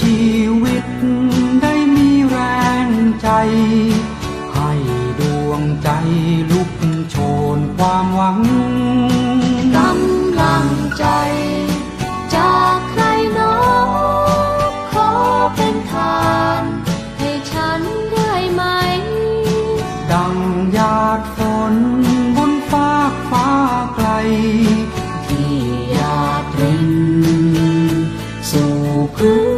ชีวิตได้มีแรงใจ ให้ดวงใจลุกโชนความหวังกำลังใจ จากใครหนอขอเป็นทาน ให้ฉันได้ไหม ดังหยาดฝนบนฟากฟ้าไกล ที่หยาดรินสู่พื้น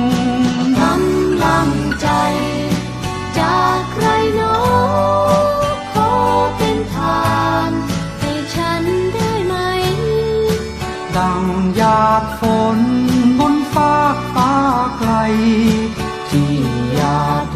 ากฝนบนฟากฟ้าไกล ที่อยาก